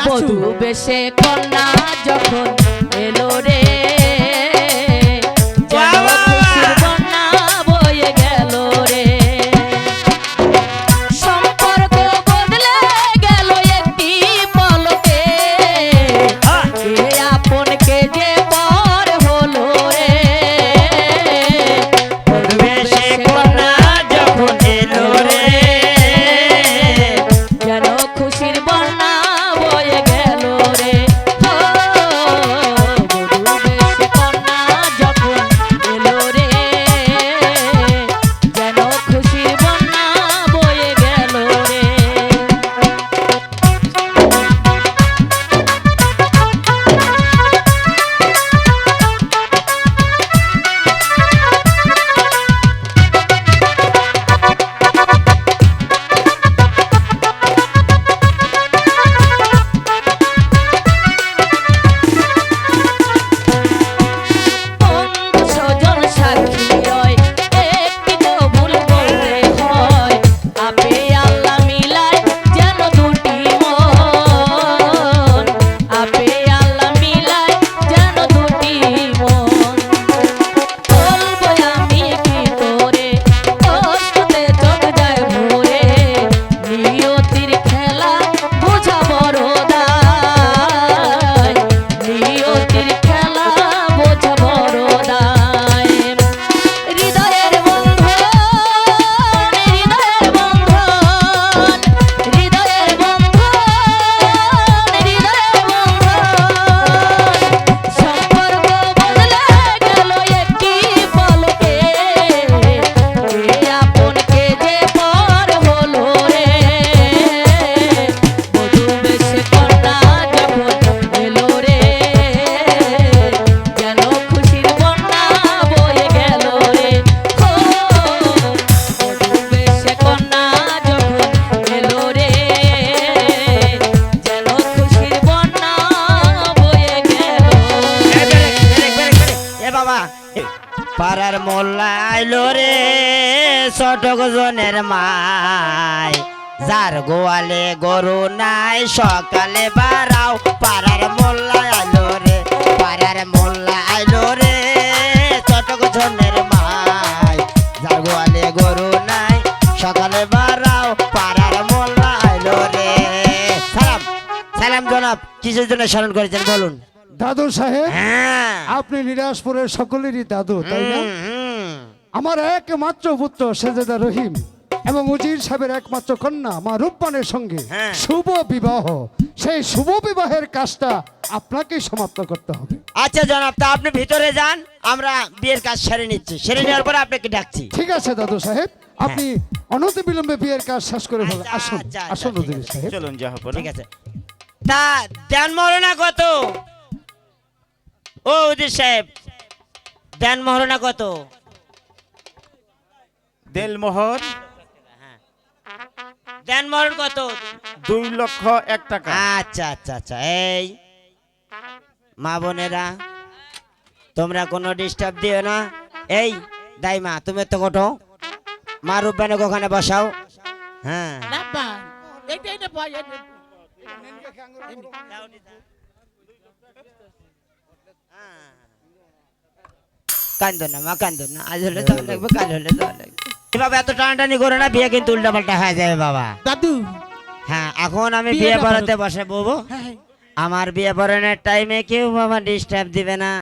বধু বেশে কন্যা যখন পাড়ার মোল্লা আইলো রে চটক জনের মাই। যার গোয়ালে গরু নাই, সকালে বাড়াও। পাড়ার মোল্লা আইলো রে, পাড়ার মোল্লা আইলো রে চটক জনের মাই। যার গোয়ালে গরু নাই, সকালে বাড়াও। পাড়ার মোল্লা আইলো রে। সালাম সালাম জনাব, কিসের জন্য স্মরণ করেছেন বলুন? দাদু সাহেব? হ্যাঁ। আপনি নিরাজপুরের সকলেরই দাদু তাই না। আমার একমাত্র পুত্র সেজেদা রহিম এবং উজির সাহেবের একমাত্র কন্যা মা রূপবানের সঙ্গে হ্যাঁ। শুভ বিবাহ। সেই শুভ বিবাহের কাজটা আপনাকেই সমাপ্ত করতে হবে। আচ্ছা জনাব তা আপনি ভিতরে যান আমরা বিয়ের কাজ সেরে নিচ্ছি। সেরে নেওয়ার পরে আপনাকে ডাকছি। ঠিক আছে দাদু সাহেব। আপনি অনতি বিলম্বে বিয়ের কাজ শেষ করে ফেলেন। আচ্ছা, আসুন আচ্ছা, আচ্ছা, আসুন চলুন জাহাপনা ঠিক আছে। তা দেন মরনা কত ও উদির সাহেব দেন মরনা কত? দেলমোহর দেন মরণ কত? দুই লক্ষ এক টাকা। আচ্ছা আচ্ছা আচ্ছা এই মা বোনেরা তোমরা কোনো ডিস্টার্ব দিও না। এই দাই মা তুমি তো কোটো মা রূপবানক ওখানে বসাও। হ্যাঁ। কান্দো না মা কান্দো না আজ হলে যাওয়া লাগবে কাল হলে যাওয়া লাগবে বাবা এত টানাটানি করে না বিয়ে কিন্তু উল্টা পাল্টা হয়ে যাবে বাবা। দাদু। হ্যাঁ এখন আমি বিয়ে। পড়াতে বসে বলব হ্যাঁ আমার বিয়ে পড়ানোর টাইমে কেউ বাবা ডিস্টার্ব দিবে না।